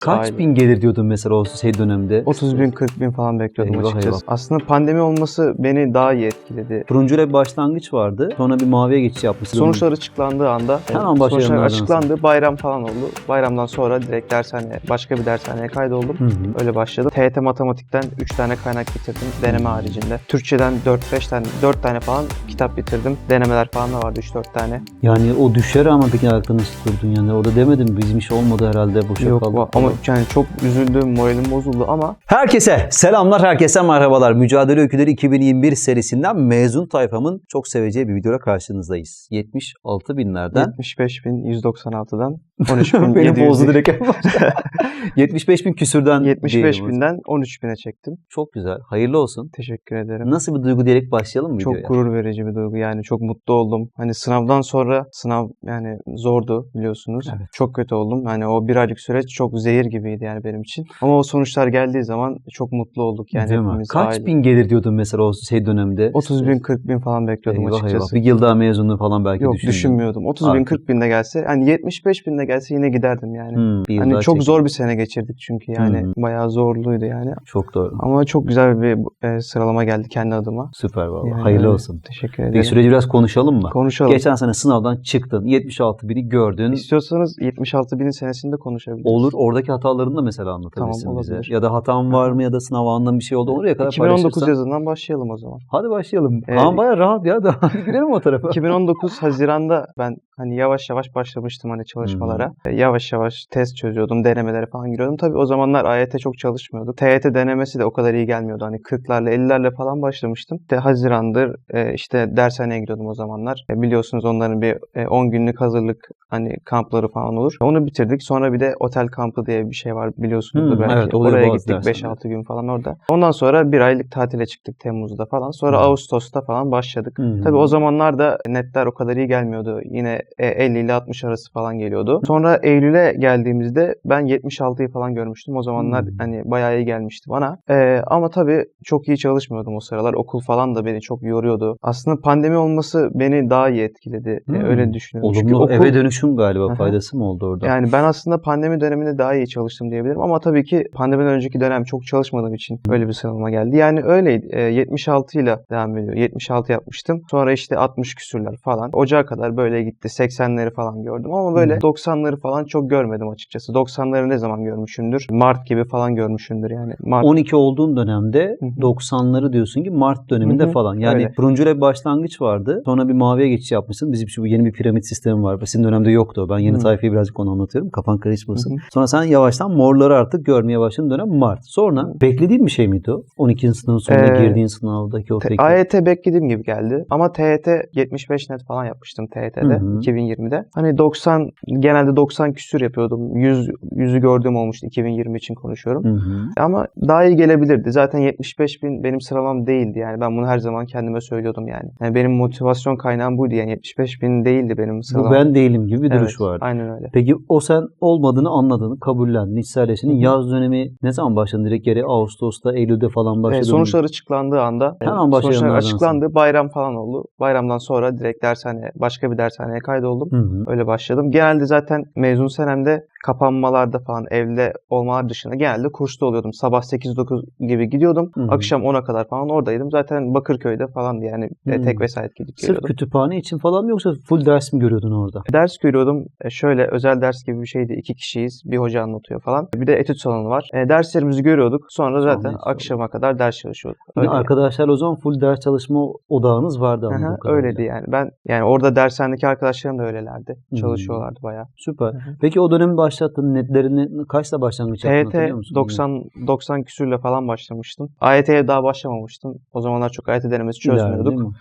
Kaç Aynen. bin gelir diyordun mesela o şey dönemde? 30 bin 40 bin falan bekliyordum Eyvah, açıkçası. eyvah. Aslında pandemi olması beni daha iyi etkiledi. Turuncuyla bir başlangıç vardı. Sonra bir maviye geçiş yapmışsın. Sonuçlar açıklandığı anda Hemen sonuçlar başlayanlardan açıklandı. Bayram falan oldu. Bayramdan sonra direkt dershaneye, başka bir dershaneye kaydoldum. Hı hı. Öyle başladım. TYT matematikten 3 tane kaynak bitirdim deneme haricinde. Türkçeden 4-5 tane, 4 tane falan kitap bitirdim. Denemeler falan da vardı 3-4 tane. Yani o düşer ama peki nasıl durdun yani? Orada demedim bizim iş olmadı herhalde boşa Yok kaldı. ama yani çok üzüldüm, moralim bozuldu ama Herkese selamlar, herkese merhabalar. Mücadele Öyküleri 2021 serisinden mezun tayfamın çok seveceği bir videoyla karşınızdayız. 76 binlerden 75.196'dan 13 bin Beni bozdu direkt. 75 bin küsürden 75 diyelim. binden 13 bine çektim. Çok güzel. Hayırlı olsun. Teşekkür ederim. Nasıl bir duygu diyerek başlayalım mı Çok videoya? gurur verici bir duygu yani çok mutlu oldum. Hani sınavdan sonra sınav yani zordu biliyorsunuz. Evet. Çok kötü oldum. Hani o bir aylık süreç çok zehir gibiydi yani benim için. Ama o sonuçlar geldiği zaman çok mutlu olduk yani Değil mi? Kaç aile. bin gelir diyordun mesela o şey dönemde? 30 bin 40 bin falan bekliyordum Eyvah açıkçası. eyvah. Bir yıl daha mezunluğu falan belki Yok düşünmüyordum. 30 bin Artık. 40 bin de gelse hani 75 bin de gelse yine giderdim yani. Hmm, bir Hani çok çek- zor bir sene geçirdik çünkü yani Hmm. bayağı zorluydu yani. Çok doğru. Ama çok güzel bir e, sıralama geldi kendi adıma. Süper valla. Yani Hayırlı olsun. Teşekkür ederim. Peki süreci biraz konuşalım mı? Konuşalım. Geçen sene sınavdan çıktın. 76 bini gördün. İstiyorsanız 76 binin senesinde konuşabiliriz. Olur. Oradaki hatalarını da mesela anlatabilirsin Tamam, bize. Ya da hatan var mı ya da sınav anında bir şey oldu. Oraya kadar 2019 paylaşırsan. yazından başlayalım o zaman. Hadi başlayalım. Ee, Kaan baya rahat ya. Da girelim o tarafa. 2019 Haziran'da ben hani yavaş yavaş başlamıştım hani çalışmalara. E, Yavaş yavaş test çözüyordum, denemelere falan giriyordum. Tabii o zamanlar AYT çok çalışmıyordu. TYT denemesi de o kadar iyi gelmiyordu. Hani 40'larla 50'lerle falan başlamıştım. De Haziran'dır e, işte dershaneye gidiyordum o zamanlar. E, biliyorsunuz onların bir e, 10 günlük hazırlık hani kampları falan olur. Onu bitirdik. Sonra bir de otel kampı diye bir şey var biliyorsunuzdur Hmm, belki. evet, Oraya gittik dershanede. 5-6 gün falan orada. Ondan sonra bir aylık tatile çıktık Temmuz'da falan. Sonra Hmm. Ağustos'ta falan başladık. Hı. Tabii o zamanlar da netler o kadar iyi gelmiyordu. Yine e, 50 ile 60 arası falan geliyordu. Sonra Eylül'e geldiğimizde ben 76'yı falan görmüştüm. O zamanlar Hmm. hani bayağı iyi gelmişti bana. E, ama tabii çok iyi çalışmıyordum o sıralar. Okul falan da beni çok yoruyordu. Aslında pandemi olması beni daha iyi etkiledi. E, Hmm. öyle düşünüyorum. Çünkü Olumlu okul- eve dönüşüm galiba faydası mı oldu orada? yani ben aslında pandemi döneminde daha iyi çalıştım diyebilirim ama tabii ki pandemiden önceki dönem çok çalışmadığım için öyle bir sıralama geldi. Yani öyleydi. E, 76 ile devam ediyor. 76 yapmıştım. Sonra işte 60 küsürler falan. Ocağa kadar böyle gitti. 80'leri falan gördüm ama böyle Hı. 90'ları falan çok görmedim açıkçası. 90'ları ne zaman görmüşümdür? Mart gibi falan görmüşümdür yani. Mart 12 olduğun dönemde Hı hı. 90'ları diyorsun ki Mart döneminde Hı hı, falan. Yani öyle. turuncuyla bir başlangıç vardı. Sonra bir maviye geçiş yapmışsın. Bizim şu yeni bir piramit sistemi var. Sizin dönemde yoktu. Ben yeni Hı. sayfayı birazcık onu anlatıyorum. Kafan karışmasın. Sonra sen yavaştan morları artık görmeye başladın dönem Mart. Sonra beklediğin bir şey miydi o? 12. sınavın sonunda Ee, girdiğin sınavdaki o peki. AYT beklediğim gibi geldi. Ama TYT 75 net falan yapmıştım TYT'de Hı hı. 2020'de. Hani 90 genelde 90 küsür yapıyordum. 100 yüzü gördüğüm olmuştu 2020 için konuşuyorum. Hı hı. Ama daha iyi gelebilirdi. Zaten 75 bin benim sıralamam değildi yani. Ben bunu her zaman kendime söylüyordum yani. yani benim motivasyon kaynağım buydu yani 75 bin değildi benim Bu sıralamam. ben değilim gibi bir Evet, duruş vardı. Aynen öyle. Peki o sen olmadığını anladın, kabullendin, Hı hı. Yaz dönemi ne zaman başladın? Direkt geri Ağustos'ta, Eylül'de falan E, başladın. mı? sonuçlar açıklandığı anda Hemen sonuçlar başlayanlardansın. açıklandı. Bayram falan oldu. Bayramdan sonra direkt dershaneye, başka bir dershaneye kaydoldum. Hı hı. Öyle başladım. Genelde zaten mezun senemde kapanmalarda falan evde olmalar dışında genelde kursta oluyordum. Sabah 8-9 gibi gidiyordum. Hı hı. Akşam 10'a kadar falan oradaydım. Zaten Bakırköy'de falandı yani e, Hı. tek vesayet gidip Sırf geliyordum. kütüphane için falan mı yoksa full ders mi görüyordun orada? Ders görüyordum. E, şöyle özel ders gibi bir şeydi. İki kişiyiz. Bir hoca anlatıyor falan. Bir de etüt salonu var. E, derslerimizi görüyorduk. Sonra zaten salonu. akşama kadar ders çalışıyorduk. Öyle. arkadaşlar o zaman full ders çalışma odağınız vardı anladığım kadarıyla. öyleydi yani. Ben yani orada dershanedeki arkadaşlarım da öylelerdi. Çalışıyorlardı bayağı. Süper. Hı hı. Peki o dönemi başlattın. Netlerini kaçla başlangıç yaptın hatırlıyor musun? 90 90 küsürle falan başlamıştım. AYT'ye daha başlamamıştım. O zamanlar çok AYT denemesi çözmüyorduk.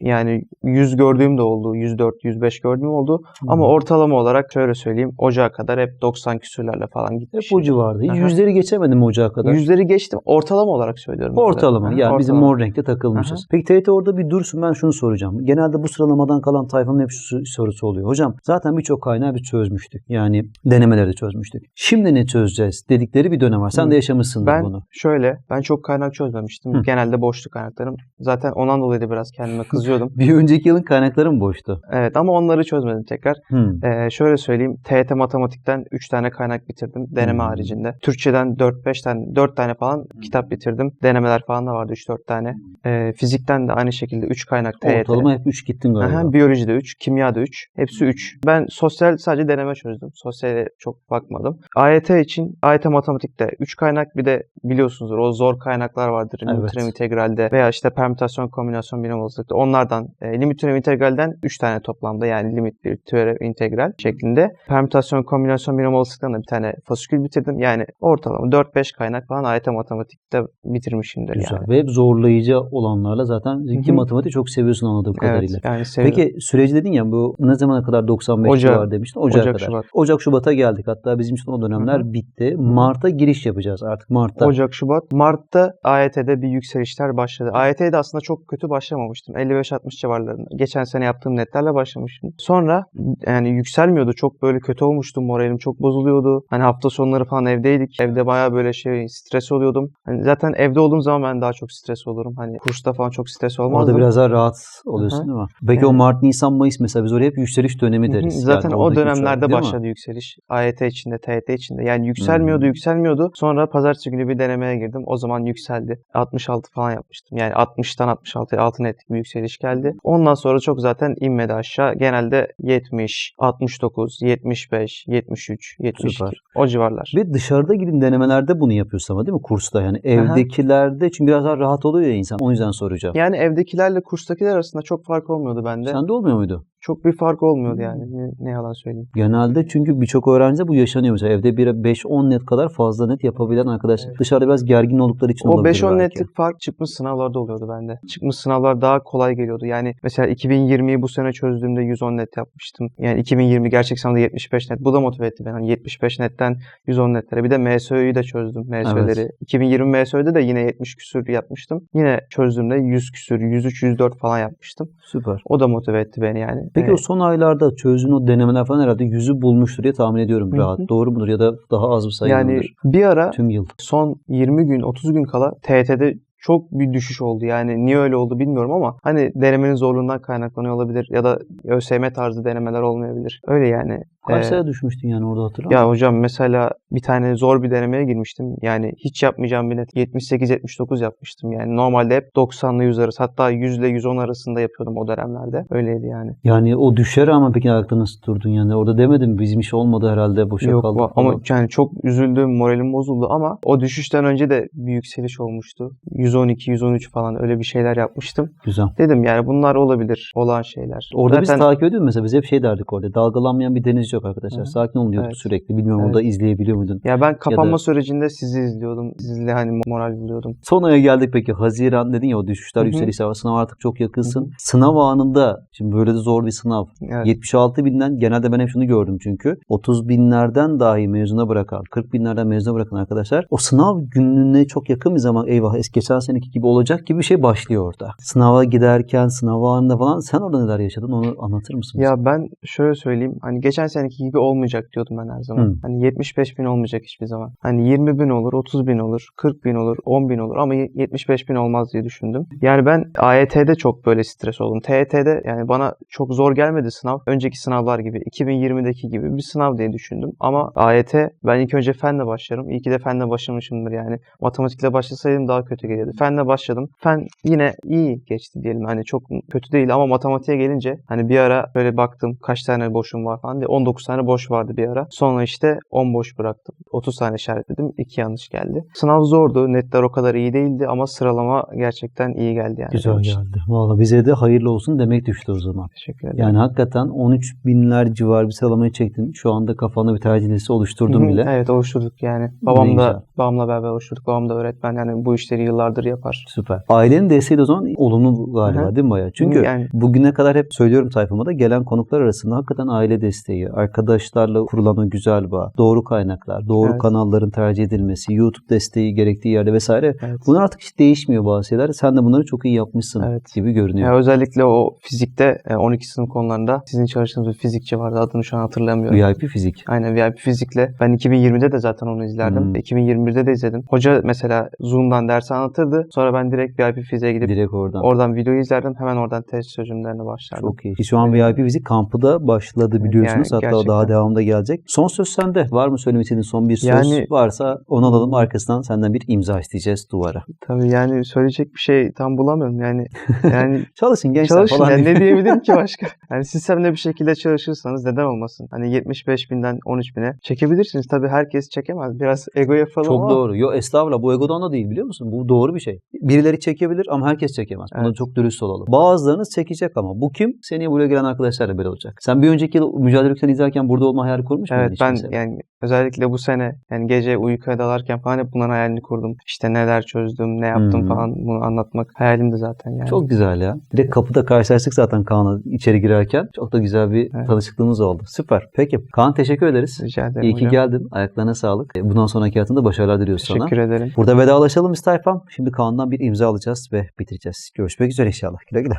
Yani 100 gördüğüm de oldu. 104, 105 gördüğüm oldu. Ama Hı. ortalama olarak şöyle söyleyeyim. Ocağa kadar hep 90 küsürlerle falan Hep gitmişim. o civarda. Hiç Aha. yüzleri geçemedim ocağa kadar. Yüzleri geçtim. Ortalama olarak söylüyorum. Ortalama. Aha, Yani bizim ortalama. mor renkte takılmışız. Peki TYT orada bir dursun ben şunu soracağım. Genelde bu sıralamadan kalan tayfanın hep şu sorusu oluyor. Hocam zaten birçok kaynağı biz çözmüştük. Yani denemeler denemeleri de çözmüştük. Şimdi ne çözeceğiz dedikleri bir dönem var. Sen Hı. de yaşamışsındır Ben bunu. şöyle, ben çok kaynak çözmemiştim. Hı. Genelde boştu kaynaklarım. Zaten ondan dolayı da biraz kendime kızıyordum. Bir önceki yılın kaynakları mı boştu? evet ama onları çözmedim tekrar. Ee, şöyle söyleyeyim. TYT matematikten 3 tane kaynak bitirdim. Deneme Hmm. haricinde. Türkçeden 4-5 tane, 4 tane falan kitap bitirdim. Denemeler falan da vardı 3-4 tane. Ee, fizikten de aynı şekilde 3 kaynak TYT. Ortalama hep 3 gittin galiba. Aha, biyolojide 3, kimyada 3. Hepsi 3. Ben sosyal sadece deneme çözdüm. Sosyale çok bakmadım. AYT için AYT matematikte 3 kaynak bir de biliyorsunuzdur o zor kaynaklar vardır. Evet. Limit türev integralde veya işte permütasyon kombinasyon binom olasılıkta. Onlardan e, limit türev integralden 3 tane toplamda yani limit bir türev integral şeklinde. Permütasyon kombinasyon binom olasılıktan da bir tane fasikül bitirdim. Yani ortalama 4-5 kaynak falan AYT matematikte bitirmişimdir Güzel. yani. Ve hep zorlayıcı olanlarla zaten ki hı. matematik çok seviyorsun anladığım kadarıyla. Evet, yani seviyorum. Peki süreci dedin ya bu ne zamana kadar 95 Ocak- civar demiştin? Ocağa Ocak, kadar. Şubat. Ocak Şubat'a geldik. Hatta bizim için o dönemler bitti. Mart'a giriş yapacağız artık Mart'ta. Ocak, Şubat. Mart'ta AYT'de bir yükselişler başladı. AYT'de aslında çok kötü başlamamıştım. 55-60 civarlarında. Geçen sene yaptığım netlerle başlamıştım. Sonra yani yükselmiyordu. Çok böyle kötü olmuştum. Moralim çok bozuluyordu. Hani hafta sonları falan evdeydik. Evde bayağı böyle şey stres oluyordum. Hani zaten evde olduğum zaman ben daha çok stres olurum. Hani kursta falan çok stres olmazdım. Orada biraz daha rahat oluyorsun Hı hı. değil mi? Peki Evet. o Mart, Nisan, Mayıs mesela biz oraya hep yükseliş dönemi deriz. Zaten Yani o dönemlerde başladı yükseliş. AYT içinde, TYT içinde. Yani yükselmiyordu, Hmm. yükselmiyordu. Sonra pazartesi günü bir denemeye girdim. O zaman yükseldi. 66 falan yapmıştım. Yani 60'tan 66'ya altın ettik bir yükseliş geldi. Ondan sonra çok zaten inmedi aşağı. Genelde 70, 69, 75, 73, 72 Süper. o civarlar. Ve dışarıda gidin denemelerde bunu yapıyorsun ama değil mi? Kursta yani evdekilerde çünkü biraz daha rahat oluyor ya insan. O yüzden soracağım. Yani evdekilerle kurstakiler arasında çok fark olmuyordu bende. Sende olmuyor muydu? Çok bir fark olmuyordu yani. Ne, ne yalan söyleyeyim. Genelde çünkü birçok öğrencide bu yaşanıyor mesela. Evde bir 5-10 net kadar fazla net yapabilen arkadaşlar. Evet. Dışarıda biraz gergin oldukları için O olabilir 5-10 belki. netlik fark çıkmış sınavlarda oluyordu bende. Çıkmış sınavlar daha kolay geliyordu. Yani mesela 2020'yi bu sene çözdüğümde 110 net yapmıştım. Yani 2020 gerçek sınavda 75 net. Bu da motive etti beni. Hani 75 netten 110 netlere. Bir de MSÖ'yü de çözdüm. MSÖ'leri. Evet. 2020 MSÖ'de de yine 70 küsür yapmıştım. Yine çözdüğümde 100 küsür, 103, 104 falan yapmıştım. Süper. O da motive etti beni yani. Peki Evet. o son aylarda çözdüğün o denemeler falan herhalde yüzü bulmuştur diye tahmin ediyorum Hı hı. rahat. Doğru mudur ya da daha az bir sayı yani mıdır? bir ara Tüm yıl. son 20 gün 30 gün kala TYT'de çok bir düşüş oldu. Yani niye öyle oldu bilmiyorum ama hani denemenin zorluğundan kaynaklanıyor olabilir ya da ÖSYM tarzı denemeler olmayabilir. Öyle yani. Kaç Ee, sayı düşmüştün yani orada hatırlar ya hocam mesela bir tane zor bir denemeye girmiştim. Yani hiç yapmayacağım bir net 78-79 yapmıştım. Yani normalde hep 90'lı 100 arası hatta 100 ile 110 arasında yapıyordum o dönemlerde. Öyleydi yani. Yani o düşer ama peki ayakta nasıl durdun yani? Orada demedim bizim iş olmadı herhalde boşa Yok kaldık va- ama yani çok üzüldüm, moralim bozuldu ama o düşüşten önce de bir yükseliş olmuştu. 112, 113 falan öyle bir şeyler yapmıştım. Güzel. Dedim yani bunlar olabilir, olan şeyler. Orada biz Zaten takip ediyoruz mesela. Biz hep şey derdik orada. Dalgalanmayan bir denizci yok arkadaşlar. Hı hı. Sakin olun diyorduk Evet. sürekli. Bilmiyorum Evet. orada izleyebiliyor muydun? ya ben kapanma da- sürecinde sizi izliyordum. Sizle hani moral buluyordum. Son aya geldik peki. Haziran dedin ya o düşüşler Hı hı. yükselişler var. Sınav artık çok yakınsın. Sınav anında şimdi böyle de zor bir sınav. Evet. 76 binden genelde ben hep şunu gördüm çünkü 30 binlerden dahi mezuna bırakan 40 binlerden mezuna bırakan arkadaşlar o sınav gününe çok yakın bir zaman eyvah eski geçen seneki gibi olacak gibi bir şey başlıyor orada. Sınava giderken sınav anında falan sen orada neler yaşadın onu anlatır mısın? Ya ben şöyle söyleyeyim. Hani geçen seneki gibi olmayacak diyordum ben her zaman. Hı. Hani 75 bin olmayacak hiçbir zaman. Hani 20 bin olur, 30 bin olur, 40 bin olur, 10 bin olur ama 75 bin olmaz diye düşündüm. Yani ben AYT'de çok böyle stres oldum. TYT'de yani bana çok zor gelmedi sınav. Önceki sınavlar gibi 2020'deki gibi bir sınav diye düşündüm. Ama AYT ben ilk önce fenle başlarım. İyi ki de fenle başlamışımdır yani. Matematikle başlasaydım daha kötü gelirdi. Fenle başladım. Fen yine iyi geçti diyelim. Hani çok kötü değil ama matematiğe gelince hani bir ara böyle baktım kaç tane boşum var falan diye 19 tane boş vardı bir ara. Sonra işte 10 boş bıraktım. 30 tane işaretledim. 2 yanlış geldi. Sınav zordu. Netler o kadar iyi değildi ama sıralama gerçekten iyi geldi yani. Güzel geldi. Valla bize de hayırlı olsun demek düştü o zaman. Teşekkür ederim. Yani hakikaten 13 binler civar bir sıralamayı çektin. Şu anda kafanda bir tercih oluşturdun bile. Evet oluşturduk yani. Babam da. Babamla beraber oluşturduk. Babam da öğretmen yani bu işleri yıllardır yapar. Süper. Ailenin desteği de o zaman olumlu galiba Hı hı. değil mi bayağı? Çünkü Yani- bugüne kadar hep söylüyorum sayfama da gelen konuklar arasında hakikaten aile desteği, arkadaşlarla kurulan o güzel bağ, doğru kaynaklar, doğru Evet. kanalların tercih edilmesi, YouTube desteği gerektiği yerde vesaire. Evet. Bunlar artık hiç değişmiyor bazı şeyler. Sen de bunları çok iyi yapmışsın Evet. gibi görünüyor. Ya özellikle o fizikte e, 12 sınıf konularında sizin çalıştığınız bir fizikçi vardı. Adını şu an hatırlamıyorum. VIP fizik. Aynen VIP fizikle. Ben 2020'de de zaten onu izlerdim. Hmm. 2021'de de izledim. Hoca mesela Zoom'dan ders anlatırdı. Sonra ben direkt VIP fiziğe gidip Direkt oradan. oradan videoyu izlerdim. Hemen oradan test çözümlerine başlardım. Çok iyi. Şu an VIP fizik kampı da başladı biliyorsunuz. Yani Hatta o daha gerçekten. devamında gelecek. Son söz sende. Var mı söylemek istediğin son bir söz? Yani- Varsa onu alalım. Arkasından senden bir imza isteyeceğiz duvara. Tabii yani söyleyecek bir şey tam bulamıyorum. Yani yani Çalışın gençler çalışın. falan. Yani ne diyebilirim ki başka? Yani sistemli bir şekilde çalışırsanız neden olmasın? Hani 75 binden 13 bine çekebilirsiniz. Tabii herkes çekemez. Biraz ego yapalım Çok ama. doğru. Yo estağfurullah bu egodan da değil biliyor musun? Bu doğru bir şey. Birileri çekebilir ama herkes çekemez. Buna Evet. çok dürüst olalım. Bazılarınız çekecek ama bu kim? Seneye buraya gelen arkadaşlar da böyle olacak. Sen bir önceki yıl mücadele Ülkeni izlerken burada olma hayali kurmuş muydun Evet ben mesela? yani özellikle bu sene yani gece uykuya dalarken falan hep bunların hayalini kurdum. İşte neler çözdüm, ne yaptım Hmm. falan bunu anlatmak hayalimdi zaten yani. Çok güzel ya. Direkt kapıda karşılaştık zaten Kaan'la içeri girerken. Çok da güzel bir Evet. tanışıklığımız oldu. Süper. Peki Kaan teşekkür ederiz. Rica ederim İyi ki hocam. geldin. Ayaklarına sağlık. E, Bundan sonraki hayatında başarılar diliyoruz sana. Teşekkür ederim. Burada vedalaşalım isterfam. Şimdi Kaan'dan bir imza alacağız ve bitireceğiz. Görüşmek üzere inşallah. Güle güle.